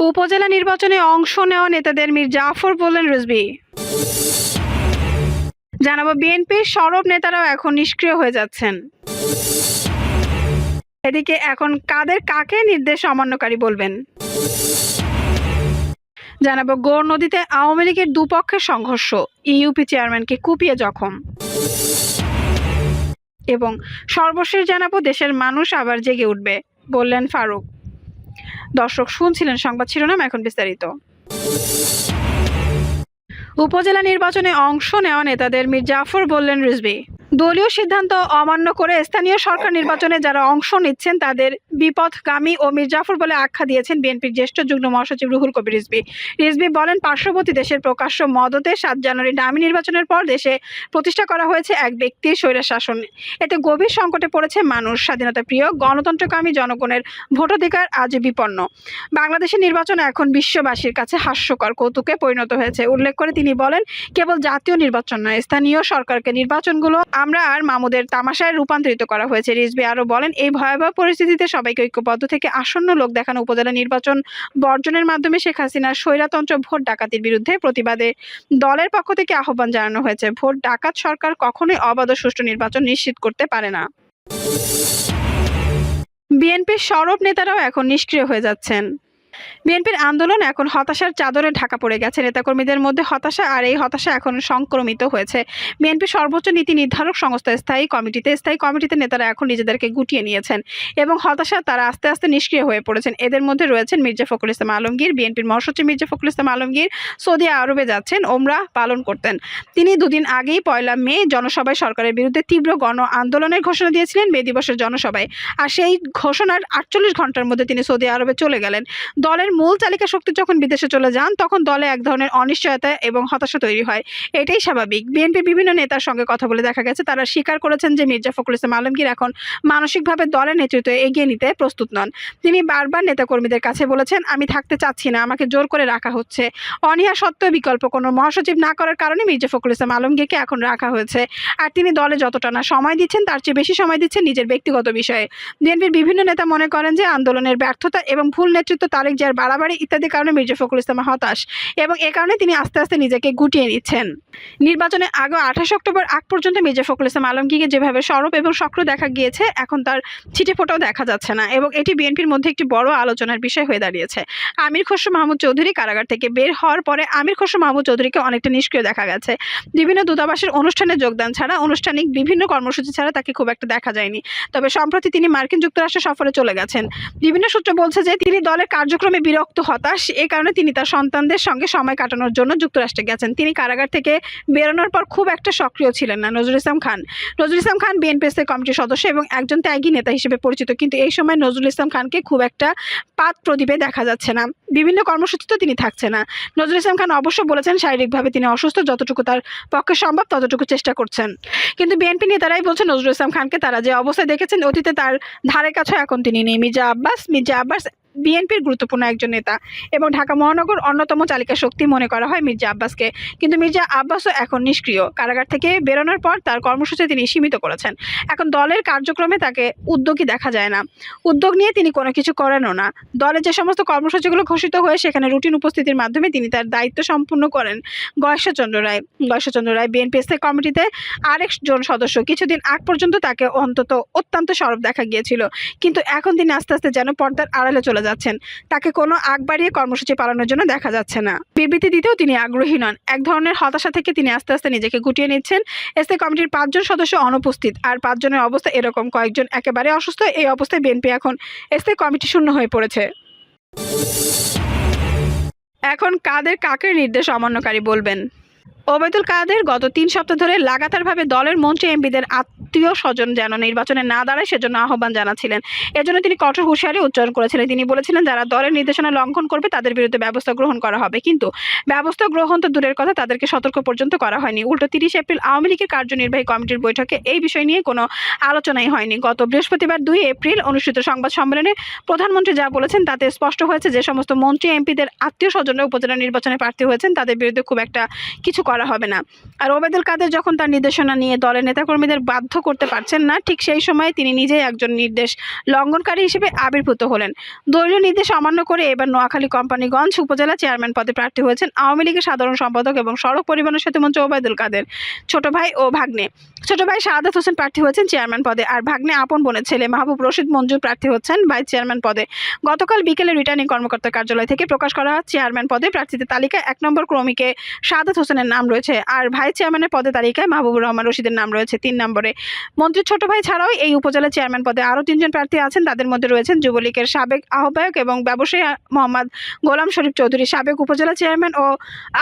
উপজেলা নির্বাচনে অংশ নেওয়া নেতাদের মীর জাফর বললেন রিজভি জানাব, বিএনপির সরব নেতারাও এখন নিষ্ক্রিয় হয়ে যাচ্ছেন। এদিকে এখন কাদের কাকে নির্দেশ অমান্যকারী বলবেন? জানাব, গৌর নদীতে আওয়ামী লীগের দুপক্ষের সংঘর্ষ, ইউপি চেয়ারম্যানকে কুপিয়ে জখম। এবং সর্বশেষ জানাব, দেশের মানুষ আবার জেগে উঠবে, বললেন ফারুক। দর্শক শুনছিলেন সংবাদ শিরোনাম এখন বিস্তারিত। উপজেলা নির্বাচনে অংশ নেওয়া নেতাদের মির জাফর বললেন রিজভি। দলীয় সিদ্ধান্ত অমান্য করে স্থানীয় সরকার নির্বাচনে যারা অংশ নিচ্ছেন, তাদের বিপথগামী ও মীর জাফর বলে আখ্যা দিয়েছেন বিএনপির জ্যেষ্ঠ যুগ্ম মহাসচিব রুহুল কবির রিজভি। রিজভি বলেন, পার্শ্ববর্তী দেশের প্রকাশ্য মদতে সাত জানুয়ারি ডামি নির্বাচনের পর দেশে প্রতিষ্ঠা করা হয়েছে এক ব্যক্তির স্বৈরা শাসন এতে গভীর সংকটে পড়েছে মানুষ। স্বাধীনতা প্রিয় গণতন্ত্রকামী জনগণের ভোটাধিকার আজ বিপন্ন। বাংলাদেশের নির্বাচন এখন বিশ্ববাসীর কাছে হাস্যকর কৌতুকে পরিণত হয়েছে। উল্লেখ করে তিনি বলেন, কেবল জাতীয় নির্বাচন নয়, স্থানীয় সরকারকে নির্বাচনগুলো আমরা আর মামুদের তামাশায় রূপান্তরিত করা হয়েছে। রিজবি আরও বলেন, এই ভয়াবহ পরিস্থিতিতে সবাইকে ঐক্যবদ্ধ থেকে আসন্ন লোক দেখানো উপজেলা নির্বাচন বর্জনের মাধ্যমে শেখ হাসিনার স্বৈরাতন্ত্র ভোট ডাকাতির বিরুদ্ধে প্রতিবাদে দলের পক্ষ থেকে আহ্বান জানানো হয়েছে। ভোট ডাকাত সরকার কখনোই অবাধ সুষ্ঠু নির্বাচন নিশ্চিত করতে পারে না। বিএনপির সরব নেতারাও এখন নিষ্ক্রিয় হয়ে যাচ্ছেন। বিএনপির আন্দোলন এখন হতাশার চাদরে ঢাকা পড়ে গেছে। নেতাকর্মীদের মধ্যে হতাশা আর এই হতাশা এখন সংক্রমিত হয়েছে। বিএনপির সর্বোচ্চ নীতি নির্ধারক সংস্থা স্থায়ী কমিটিতে স্থায়ী কমিটিতে নেতারা এখন নিজেদেরকে গুটিয়ে নিয়েছেন এবং হতাশা তারা আস্তে আস্তে নিষ্ক্রিয় হয়ে পড়েছেন। এদের মধ্যে রয়েছেন মির্জা ফখরুল ইসলাম আলমগীর, বিএনপির মহাসচিব মির্জা ফখরুল ইসলাম আলমগীর, সৌদি আরবে যাচ্ছেন, ওমরা পালন করতেন। তিনি দুদিন আগেই পয়লা মে জনসভায় সরকারের বিরুদ্ধে তীব্র গণ আন্দোলনের ঘোষণা দিয়েছিলেন। মে দিবসের জনসভায়। আর সেই ঘোষণার আটচল্লিশ ঘণ্টার মধ্যে তিনি সৌদি আরবে চলে গেলেন। দলের মূল তালিকা শক্তি যখন বিদেশে চলে যান, তখন দলে এক ধরনের অনিশ্চয়তা এবং হতাশা তৈরি হয়। এটাই স্বাভাবিক। বিএনপির বিভিন্ন নেতার সঙ্গে কথা বলে দেখা গেছে, তারা স্বীকার করেছেন যে মির্জা ফখরুল ইসলাম আলমগীর এখন মানসিকভাবে দলের নেতৃত্ব এগিয়ে নিতে প্রস্তুত নন। তিনি বারবার নেতাকর্মীদের কাছে বলেছেন, আমি থাকতে চাচ্ছি না, আমাকে জোর করে রাখা হচ্ছে। অনীহা সত্ত্বেও বিকল্প কোনো মহাসচিব না করার কারণে মির্জা ফখরুল ইসলাম আলমগীরকে এখন রাখা হয়েছে। আর তিনি দলে যতটা না সময় দিচ্ছেন, তার চেয়ে বেশি সময় দিচ্ছেন নিজের ব্যক্তিগত বিষয়ে। বিএনপির বিভিন্ন নেতা মনে করেন যে আন্দোলনের ব্যর্থতা এবং ভুল নেতৃত্ব তারেক জিয়ার বাড়াবাড়ি ইত্যাদি কারণে মির্জা ফখরুল ইসলাম হতাশ এবং এ কারণে তিনি আস্তে আস্তে নিজেকে গুটিয়ে নিচ্ছেন। নির্বাচনে আগে আঠাশ অক্টোবর আগ পর্যন্ত মির্জা ফখরুল ইসলাম আলমগীরকে যেভাবে সরব এবং সক্রিয় দেখা গিয়েছে, এখন তার ছিটে ফোটাও দেখা যাচ্ছে না এবং এটি বিএনপির মধ্যে একটি বড় আলোচনার বিষয় হয়ে দাঁড়িয়েছে। আমির খসরু মাহমুদ চৌধুরী কারাগার থেকে বের হওয়ার পরে আমির খসরু মাহমুদ চৌধুরীকে অনেকটা নিষ্ক্রিয় দেখা গেছে। বিভিন্ন দূতাবাসের অনুষ্ঠানে যোগদান ছাড়া, আনুষ্ঠানিক বিভিন্ন কর্মসূচি ছাড়া তাকে খুব একটা দেখা যায়নি। তবে সম্প্রতি তিনি মার্কিন যুক্তরাষ্ট্র সফরে চলে গেছেন। বিভিন্ন সূত্র বলছে যে তিনি দলের কার্যক্রমে বিরক্ত, হতাশ। এ কারণে তিনি তার সন্তানদের সঙ্গে সময় কাটানোর জন্য যুক্তরাষ্ট্রে গেছেন। তিনি কারাগার থেকে বেরোনোর পর খুব একটা সক্রিয় ছিলেন না, নজরুল ইসলাম খান। নজরুল ইসলাম খান বিএনপি স্থায়ী কমিটির সদস্য এবং একজন ত্যাগী নেতা হিসেবে পরিচিত। কিন্তু এই সময় নজরুল ইসলাম খানকে খুব একটা পাত প্রদীপে দেখা যাচ্ছে না। বিভিন্ন কর্মসূচিতেও তিনি থাকছে না। নজরুল ইসলাম খান অবশ্য বলেছেন, শারীরিকভাবে তিনি অসুস্থ, যতটুকু তার পক্ষে সম্ভব ততটুকু চেষ্টা করছেন। কিন্তু বিএনপি নেতারাই বলছেন, নজরুল ইসলাম খানকে তারা যে অবস্থায় দেখেছেন, অতীতে তার ধারে কাছে এখন তিনি নেই। মির্জা আব্বাস মির্জা আব্বাস বিএনপির গুরুত্বপূর্ণ একজন নেতা এবং ঢাকা মহানগর অন্যতম চালিকা শক্তি মনে করা হয় মির্জা আব্বাসকে। কিন্তু মির্জা আব্বাসও এখন নিষ্ক্রিয়। কারাগার থেকে বেরোনোর পর তার কর্মসূচি তিনি সীমিত করেছেন। এখন দলের কার্যক্রমে তাকে উদ্যোগী দেখা যায় না। উদ্যোগ নিয়ে তিনি কোনো কিছু করেনও না। দলের যে সমস্ত কর্মসূচিগুলো ঘোষিত হয়ে সেখানে রুটিন উপস্থিতির মাধ্যমে তিনি তার দায়িত্ব সম্পূর্ণ করেন গয়েশ্বরচন্দ্র রায়। গয়েশ্বরচন্দ্র রায় বিএনপি স্থায়ী কমিটিতে আরেকজন সদস্য। কিছুদিন আগ পর্যন্ত তাকে অন্তত অত্যন্ত সরব দেখা গিয়েছিল। কিন্তু এখন তিনি আস্তে আস্তে যেন পর্দার আড়ালে চলে যাচ্ছেন। তাকে কোনো আগ বাড়িয়ে কর্মসূচি পালনের জন্য দেখা যাচ্ছে না। বিবৃতি দিতেও তিনি আগ্রহী নন। এক ধরনের হতাশা থেকে তিনি আস্তে আস্তে নিজেকে গুটিয়ে নিচ্ছেন। স্থায়ী কমিটির পাঁচজন সদস্য অনুপস্থিত। আর পাঁচজনের অবস্থা এরকম। কয়েকজন একেবারে অসুস্থ। এই অবস্থায় বিএনপি এখন স্থায়ী কমিটি শূন্য হয়ে পড়েছে। এখন কাদের কাকে নির্দেশ অমান্যকারী বলবেন? ওবায়দুল কাদের গত তিন সপ্তাহ ধরে লাগাতারভাবে দলের মন্ত্রী এমপিদের আত্মীয় স্বজন যেন নির্বাচনে না দাঁড়ায় সেজন্য আহ্বান জানাচ্ছিলেন। এজন্য তিনি কঠোর হুঁশিয়ারি উচ্চারণ করেছিলেন। তিনি বলেছিলেন, যারা দলের নির্দেশনা লঙ্ঘন করবে, তাদের বিরুদ্ধে ব্যবস্থা গ্রহণ করা হবে। কিন্তু ব্যবস্থা গ্রহণ তো দূরের কথা, তাদেরকে সতর্ক পর্যন্ত করা হয়নি। উল্টো তিরিশ এপ্রিল আওয়ামী লীগের কার্যনির্বাহী কমিটির বৈঠকে এই বিষয় নিয়ে কোনো আলোচনাই হয়নি। গত বৃহস্পতিবার দুই এপ্রিল অনুষ্ঠিত সংবাদ সম্মেলনে প্রধানমন্ত্রী যা বলেছেন, তাতে স্পষ্ট হয়েছে যে, সমস্ত মন্ত্রী এমপিদের আত্মীয় স্বজনরা উপজেলা নির্বাচনে প্রার্থী হয়েছেন। তাদের বিরুদ্ধে খুব একটা কিছু করা হবে না। আর ওবেদুল কাদের যখন তার নির্দেশনা নিয়ে দলের নেতাকর্মীদের বাধ্য করতে পারছেন না, ঠিক সেই সময়ে তিনি নিজেই একজন নির্দেশ লঙ্ঘনকারী হিসেবে আবির্ভূত হলেন। দলীয় নির্দেশ অমান্য করে এবার নোয়াখালী কোম্পানিগঞ্জ উপজেলা চেয়ারম্যান পদে প্রার্থী হয়েছেন আওয়ামী লীগের সাধারণ সম্পাদক এবং সড়ক পরিবহন সেতুমন্ত্রী ওবায়দুল কাদের, ছোট ভাই ও ভাগ্নে। ছোট ভাই শাহাদাত হোসেন প্রার্থী হয়েছেন চেয়ারম্যান পদে আর ভাগ্নে আপন বোনের ছেলে মাহবুব রশিদ মঞ্জুর প্রার্থী হচ্ছেন ভাইস চেয়ারম্যান পদে। গতকাল বিকেলে রিটার্নিং কর্মকর্তার কার্যালয় থেকে প্রকাশ করা চেয়ারম্যান পদে প্রার্থীদের তালিকা এক নম্বর ক্রমিকে শাহাদাত হোসেনের নাম রয়েছে। আর ভাইস চেয়ারম্যানের পদে তালিকায় মাহবুবুর রহমান রশিদের নাম রয়েছে তিন নম্বরে। মন্ত্রীর ছোট ভাই ছাড়াও এই উপজেলা চেয়ারম্যান পদে আরও তিনজন প্রার্থী আছেন। তাদের মধ্যে রয়েছেন যুবলীগের সাবেক আহ্বায়ক এবং ব্যবসায়ী মোহাম্মদ গোলাম শরীফ চৌধুরী, সাবেক উপজেলা চেয়ারম্যান ও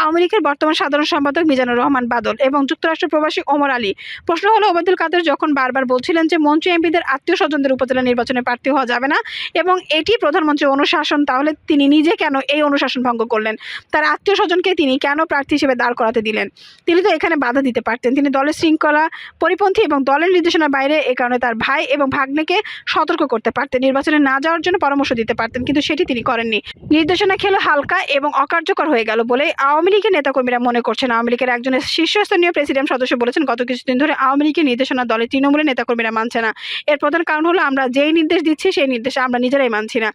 আওয়ামী লীগের বর্তমান সাধারণ সম্পাদক মিজানুর রহমান বাদল এবং যুক্তরাষ্ট্র প্রবাসী ওমর আলী। প্রশ্ন হলো, ওবায়দুল কাদের যখন বারবার বলছিলেন যে মন্ত্রী এমপিদের আত্মীয় স্বজনদের উপজেলা নির্বাচনে প্রার্থী হওয়া যাবে না এবং এটি প্রধানমন্ত্রী অনুশাসন, তাহলে তিনি নিজে কেন এই অনুশাসন ভঙ্গ করলেন? তার আত্মীয় স্বজনকে তিনি কেন প্রার্থী হিসেবে দাঁড় করাতে দিলেন। তিনি তো এখানে বাধা দিতে পারতেন। তিনি দলের শৃঙ্খলা পরিপন্থী এবং দলের নির্দেশনার বাইরে এ কারণে তার ভাই এবং ভাগ্নেকে সতর্ক করতে পারতেন। নির্বাচনে না যাওয়ার জন্য পরামর্শ দিতে পারতেন, কিন্তু সেটি তিনি করেননি। নির্দেশনা খেলো হালকা এবং অকার্যকর হয়ে গেল বলে আওয়ামী লীগের নেতাকর্মীরা মনে করছেন। আওয়ামী লীগের একজনের শীর্ষস্থানীয় প্রেসিডেন্ট সদস্য বলেছেন, গত কিছুদিন ধরে আওয়ামী লীগের নির্দেশনা দলের তৃণমূলের নেতাকর্মীরা মানছে না। এর প্রধান কারণ হলো আমরা যেই নির্দেশ দিচ্ছি, সেই নির্দেশ আমরা নিজেরাই মানছি না।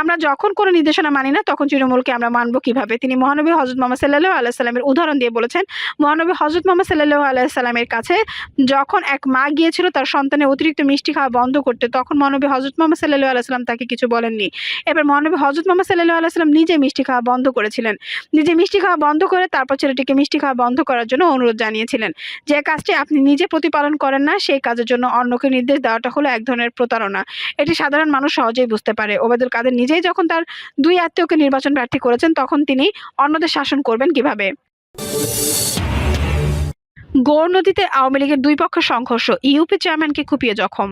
আমরা যখন কোনো নির্দেশনা মানি না, তখন তৃণমূলকে আমরা মানবো কীভাবে? তিনি মহানবী হজরত মোহাম্মদ সাল্লাহ আলাইসাল্লামের উদাহরণ দিয়ে বলেছেন মহানবী হজরত মোহাম্মদ সাল্লাহ আলাইসাল্লামের কাছে যখন এক মা গিয়েছিল তার সন্তানের অতিরিক্ত মিষ্টি খাওয়া বন্ধ করতে, তখন মহানবী হজরত মোহাম্মদ সাল্লাহ আলাইসাল্লাম তাকে কিছু বলেননি। এবার মহানবী হজরত মোহাম্মদ সাল্লাহ আলাইসাল্লাম নিজে মিষ্টি খাওয়া বন্ধ করেছিলেন। নিজে মিষ্টি খাওয়া বন্ধ করে তারপর ছেলেটিকে মিষ্টি খাওয়া বন্ধ করার জন্য অনুরোধ জানিয়েছিলেন। যে কাজটি আপনি নিজে প্রতিপালন করেন না, সেই কাজের জন্য অন্যকে নির্দেশ দেওয়াটা হলো এক ধরনের প্রতারণা। এটি সাধারণ মানুষ সহজেই বুঝতে পারে। ওবায়দুল কাদের নিজেই যখন তার দুই আত্মীয়কে নির্বাচন প্রার্থী করেছেন, তখন তিনি অন্যদের শাসন করবেন কীভাবে? গৌর নদীতে আওয়ামী লীগের দুই পক্ষের সংঘর্ষ ইউপি চেয়ারম্যানকে কুপিয়ে জখম।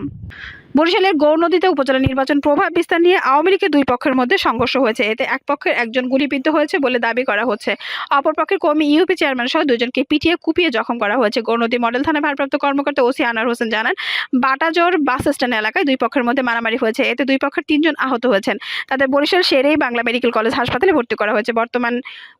বরিশালের গৌর নদীতে উপজেলা নির্বাচন প্রভাব বিস্তার নিয়ে আওয়ামী লীগের দুই পক্ষের মধ্যে সংঘর্ষ হয়েছে। এতে এক পক্ষের একজন গুলিবিদ্ধ হয়েছে বলে দাবি করা হচ্ছে। অপর পক্ষের কর্মী ইউপি চেয়ারম্যান সহ দুজনকে পিটিয়ে কুপিয়ে জখম করা হয়েছে। গৌরনদী মডেল থানা ভারপ্রাপ্ত কর্মকর্তা ওসি আনার হোসেন জানান, বাটাজোর বাস স্ট্যান্ড এলাকায় দুই পক্ষের মধ্যে মারামারি হয়েছে। এতে দুই পক্ষের তিনজন আহত হয়েছেন। তাদের বরিশাল সেরেই বাংলা মেডিকেল কলেজ হাসপাতালে ভর্তি করা হয়েছে। বর্তমান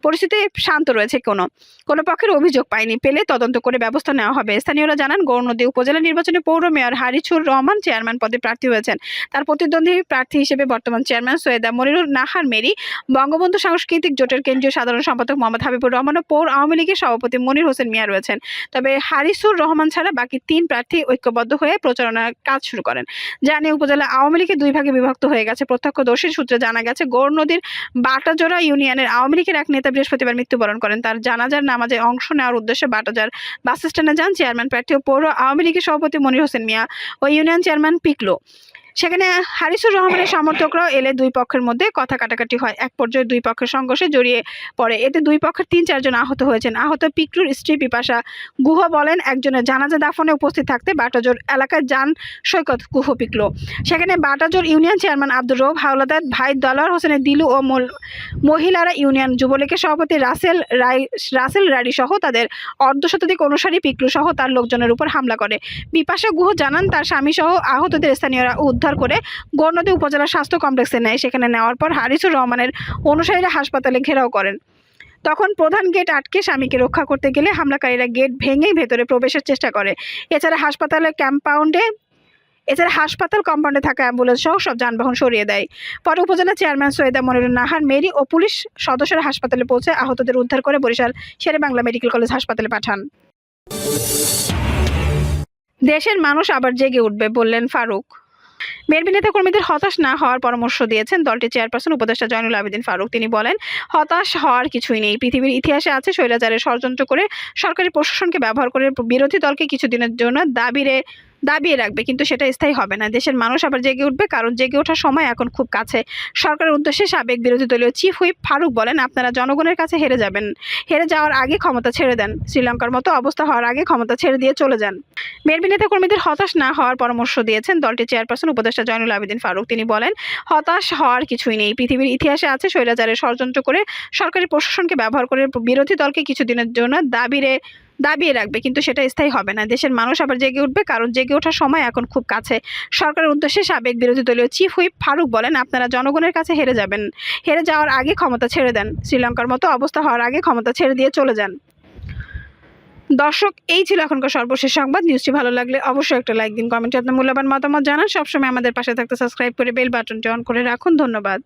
পরিস্থিতি শান্ত রয়েছে কোনো। কোনো পক্ষের অভিযোগ পায়নি পেলে তদন্ত করে ব্যবস্থা নেওয়া হবে। স্থানীয়রা জানান গৌরনদী উপজেলা নির্বাচনে পৌর মেয়র হারিছুর রহমান, চেয়ারম্যান পদে প্রার্থী হয়েছেন। তার প্রতিদ্বন্দ্বী প্রার্থী হিসেবে বর্তমান চেয়ারম্যান সৈয়দা মনিরুল নাহার মেরি, বঙ্গবন্ধু সাংস্কৃতিক জোটের কেন্দ্রীয় সাধারণ সম্পাদক মোহাম্মদ হাবিবুর রহমান ও পৌর আওয়ামী লীগের সভাপতি মনির হোসেন মিয়া রয়েছেন। তবে হারিসুর রহমান ছাড়া বাকি তিন প্রার্থী ঐক্যবদ্ধ হয়ে প্রচারণার কাজ শুরু করেন। যা নিয়ে উপজেলা আওয়ামী লীগের দুই ভাগে বিভক্ত হয়ে গেছে প্রত্যক্ষদর্শীর সূত্রে জানা গেছে, গৌর নদীর বাটাজোড়া ইউনিয়নের আওয়ামী লীগের এক নেতা বৃহস্পতিবার মৃত্যুবরণ করেন। তার জানাজার নামাজে অংশ নেওয়ার উদ্দেশ্যে বাটাজার বাস স্ট্যান্ডে যান চেয়ারম্যান প্রার্থী ও পৌর আওয়ামী লীগের সভাপতি মনির হোসেন মিয়া। ও ইউনিয়ন চেয়ারম্যান পিকলো। সেখানে হারিসুর রহমানের সমর্থকরাও এলে দুই পক্ষের মধ্যে কথা কাটাকাটি হয়। এক পর্যায়ে দুই পক্ষের সংঘর্ষে জড়িয়ে পড়ে। এতে দুই পক্ষের তিন চারজন আহত হয়েছেন। আহত পিকলুর স্ত্রী পিপাসা গুহ বলেন, একজনের জানাজা দাফনে উপস্থিত থাকতে বাটাজোর এলাকায় যান সৈকত গুহ পিকলো সেখানে বাটাজোর ইউনিয়ন চেয়ারম্যান আব্দুর রৌফ হাওলাদার, ভাই দলার হোসেনের দিলু ও মহিলারা ইউনিয়ন যুবলীগের সভাপতি রাসেল রাই, রাসেল রাডি সহ তাদের অর্ধশতাধিক অনুসারী পিকলু সহ তার লোকজনের উপর হামলা করে। বিপাশা গুহ জানান, তার স্বামী সহ আহতদের স্থানীয়রা উদ্ধার করে গৌরনদী উপজেলা স্বাস্থ্য কমপ্লেক্সে নেয়। সেখানে নেওয়ার পর হারিসুর রহমানের অনুসারীরা হাসপাতালে ঘেরাও করেন। তখন প্রধান গেট আটকে স্বামীকে রক্ষা করতে গেলে হামলাকারীরা গেট ভেঙেই ভেতরে প্রবেশের চেষ্টা করে। এছাড়া হাসপাতালের ক্যাম্পাউন্ডে এছাড়া হাসপাতাল কম্পাউন্ডে থাকা অ্যাম্বুলেন্স সহ সব যানবাহন সরিয়ে দেয়। পরে উপজেলা চেয়ারম্যান সৈয়দা মনিরুল নাহার মেরি ও পুলিশ সদস্যরা হাসপাতালে পৌঁছে আহতদের উদ্ধার করে বরিশাল শেরে বাংলা মেডিকেল কলেজ হাসপাতালে পাঠান। দেশের মানুষ আবার জেগে উঠবে, বললেন ফারুক। বিএনপি নেতা কর্মীদের হতাশ না হওয়ার পরামর্শ দিয়েছেন দলটির চেয়ারপারসন উপদেষ্টা জয়নুল আবেদিন ফারুক। তিনি বলেন, হতাশ হওয়ার কিছুই নেই। পৃথিবীর ইতিহাসে আছে শৈলাজারের ষড়যন্ত্র করে সরকারি প্রশাসনকে ব্যবহার করে বিরোধী দলকে কিছুদিনের জন্য দাবিরে দাবিয়ে রাখবে, কিন্তু সেটা স্থায়ী হবে না। দেশের মানুষ আবার জেগে উঠবে, কারণ জেগে ওঠার সময় এখন খুব কাছে। সরকারের উদ্দেশ্যে সাবেক বিরোধী দলীয় চিফ হুইপ ফারুক বলেন, আপনারা জনগণের কাছে হেরে যাবেন। হেরে যাওয়ার আগে ক্ষমতা ছেড়ে দেন। শ্রীলঙ্কার মতো অবস্থা হওয়ার আগে ক্ষমতা ছেড়ে দিয়ে চলে যান। বিএনপি নেতা কর্মীদের হতাশ না হওয়ার পরামর্শ দিয়েছেন দলটির চেয়ারপারসন উপদেষ্টা জয়নুল আবেদিন ফারুক। তিনি বলেন, হতাশ হওয়ার কিছুই নেই। পৃথিবীর ইতিহাসে আছে স্বৈরাচারের ষড়যন্ত্র করে সরকারি প্রশাসনকে ব্যবহার করে বিরোধী দলকে কিছুদিনের জন্য দাবিরে দাবিয়ে রাখবে, কিন্তু সেটা স্থায়ী হবে না। দেশের মানুষ আবার জেগে উঠবে, কারণ জেগে ওঠার সময় এখন খুব কাছে। সরকারের উদ্দেশ্যে সাবেক বিরোধী দলীয় চিফ হুইপ ফারুক বলেন, আপনারা জনগণের কাছে হেরে যাবেন। হেরে যাওয়ার আগে ক্ষমতা ছেড়ে দেন। শ্রীলঙ্কার মতো অবস্থা হওয়ার আগে ক্ষমতা ছেড়ে দিয়ে চলে যান। দর্শক, এই ছিল এখনকার সর্বশেষ সংবাদ। নিউজটি ভালো লাগলে অবশ্যই একটা লাইক দিন, কমেন্টে আপনার মূল্যবান মতামত জানান। সবসময় আমাদের পাশে থাকতে সাবস্ক্রাইব করে বেল বাটনটি অন করে রাখুন। ধন্যবাদ।